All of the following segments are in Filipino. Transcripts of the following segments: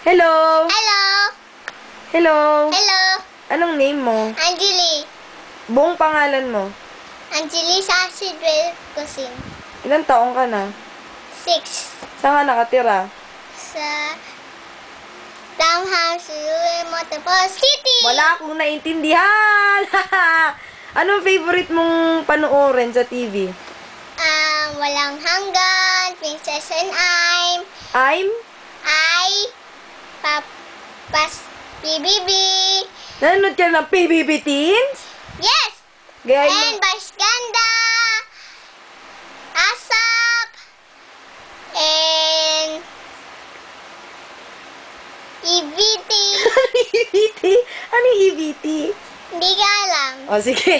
Hello! Hello! Hello! Hello! Anong name mo? Angeli. Buong pangalan mo? Angeli Sasidwell Kusin. Ilang taong ka na? Six. Saan ka nakatira? Sa Townhouse, Motopo City. Wala akong naintindihan! Anong favorite mong panoorin sa TV? Um, walang hanggan, Princess and I'm, I'm? I, BBB. Nanonood ka ng PBB Teens? Yes! Gaya And. Vice Ganda, Asap, and EVT. EBT? Ano EBT? Hindi ka alam. O, sige.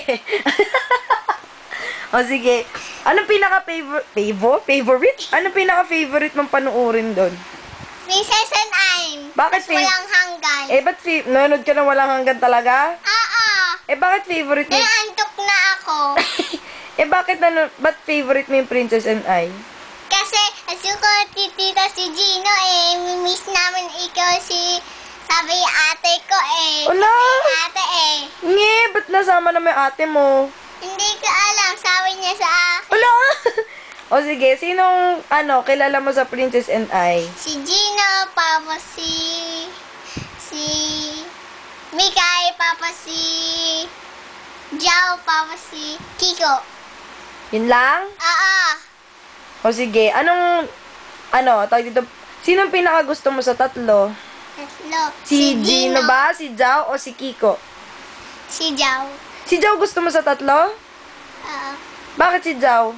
o, sige. Anong pinaka-favorite? Favor? Favorite? Anong pinaka-favorite mong panoorin doon? Princess and I'm. Bakit Mas fav- walang hanggan. Eh, ba't fa- nanonood ka na walang hanggan talaga? Oo. Eh, bakit favorite mo? May antok na ako. eh, bakit nano, ba't favorite mo yung Princess and I? Kasi, asuko titita si Gino eh. Miss namin ikaw si... Sabi ate ko eh. Wala. Ate eh. Nge, ba't nasama na may ate mo? Hindi ko alam. Sabi niya sa. O sige, sinong, ano, kilala mo sa Princess and I? Si Gino, papa si... Si... Mikay, papa si... Jao, papa si... Kiko. Yun lang? Oo. O sige, anong, ano, tawag dito, sinong pinaka gusto mo sa tatlo? Tatlo. Si, Gino ba? Si Jao o si Kiko? Si Jao. Si Jao gusto mo sa tatlo? Oo. Bakit si Jao?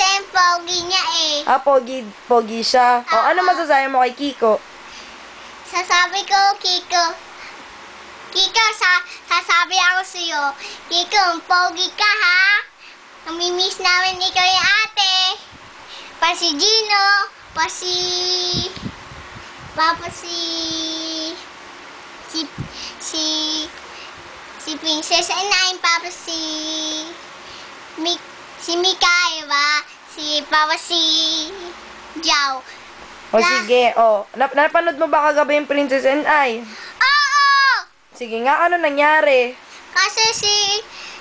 Kasi ang pogi niya eh. Ah, pogi, pogi siya. O, ano masasabi mo kay Kiko? Sasabi ko, Kiko. Kiko, sa sasabi ako sa'yo. Kiko, ang pogi ka ha. Namimiss namin ikaw yung ate. Pa si Gino. Pa si... Papa si... Si... Si... Si Princess and I'm. Papa si... Mik... Si Mikay, ba? Si Papa si... Jao. O La- sige, o. Nap napanood mo ba kagabi yung Princess and I? Oo! Sige nga, ano nangyari? Kasi si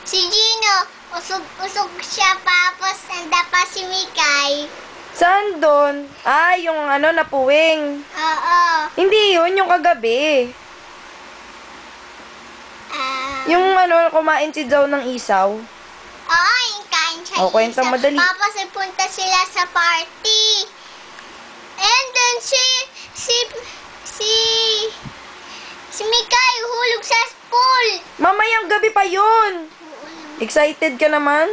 si Gino, usog-usog siya tapos nanda pa si Mikay. Saan doon? Ah, yung ano, napuwing. Oo. Hindi yun, yung kagabi. Ah, Yung ano, kumain si Jao ng isaw. Oo, yung kain siya. O, kwento isa. madali. Tapos punta sila sa party. And then si si si si Mikay hulog sa school. Mamayang gabi pa yun. Excited ka naman?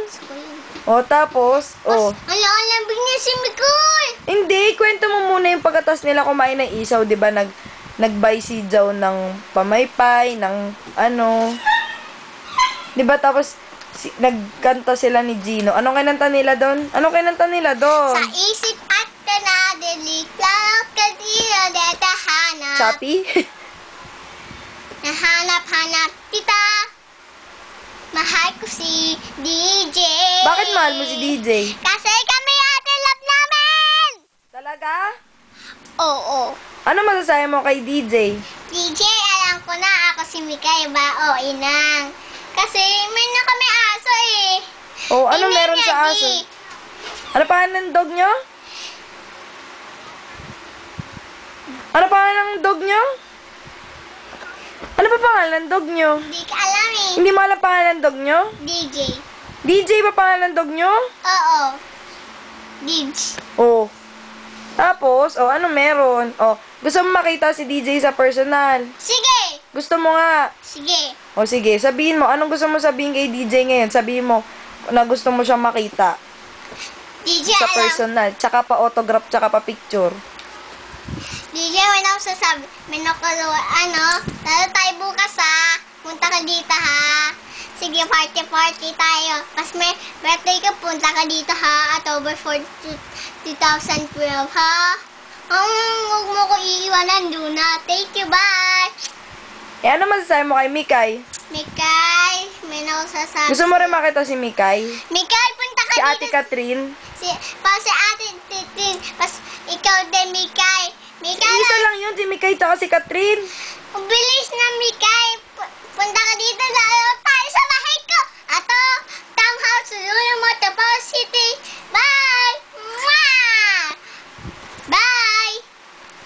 O, tapos, o. Ala, alambing niya si Mikay. Hindi, kwento mo muna yung pagkatas nila kumain ng isaw, di ba? Nag, nag-buy si Jao ng pamaypay, ng ano. Di ba? Tapos, si, nagkanta sila ni Gino. Anong kinanta nila doon? Anong kinanta nila doon? Sa isip at kanadali, lang kadira detahana. Choppy? Nahanap-hanap kita. Mahal ko si DJ. Bakit mahal mo si DJ? Kasi kami ate love namin. Talaga? Oo. Ano masasabi mo kay DJ? DJ, alam ko na ako si Mikay ba? O, inang. Kasi may na kami aso eh. O, ano Inang meron sa aso? di. Ano pangalan ng dog nyo? Ano pangalan ng dog nyo? Ano pa pangalan ng dog nyo? Hindi ka alam eh. Hindi mo alam pangalan ng dog nyo? DJ. DJ ba pangalan ng dog nyo? Oo. DJ. Oh. Tapos, oh, ano meron? Oh, gusto mo makita si DJ sa personal. Sige. Gusto mo nga. Sige. O sige, sabihin mo. Anong gusto mo sabihin kay DJ ngayon? Sabihin mo na gusto mo siya makita DJ, sa alam. personal. Tsaka pa autograph, tsaka pa picture. DJ, wala ako sasabi. May nakalawa, ano, lalo tayo bukas ha. Punta ka dito ha. Sige, party-party tayo. Mas may birthday ka, punta ka dito ha. October 4, 2012 ha. Um, huwag mo ko iiwanan doon na. Thank you, bye. Eh, ano masasabi mo kay Mikay? Mikay, may nakasasabi. Gusto mo rin makita si Mikay? Mikay, punta ka Si dito. Ate Catherine? Si, pa si Ate Titin, pas ikaw din, Mikay. Mika, Isa lang yun, si Mikay tsaka si ang bilis na Mikay. Pu- Punta ka dito, lalo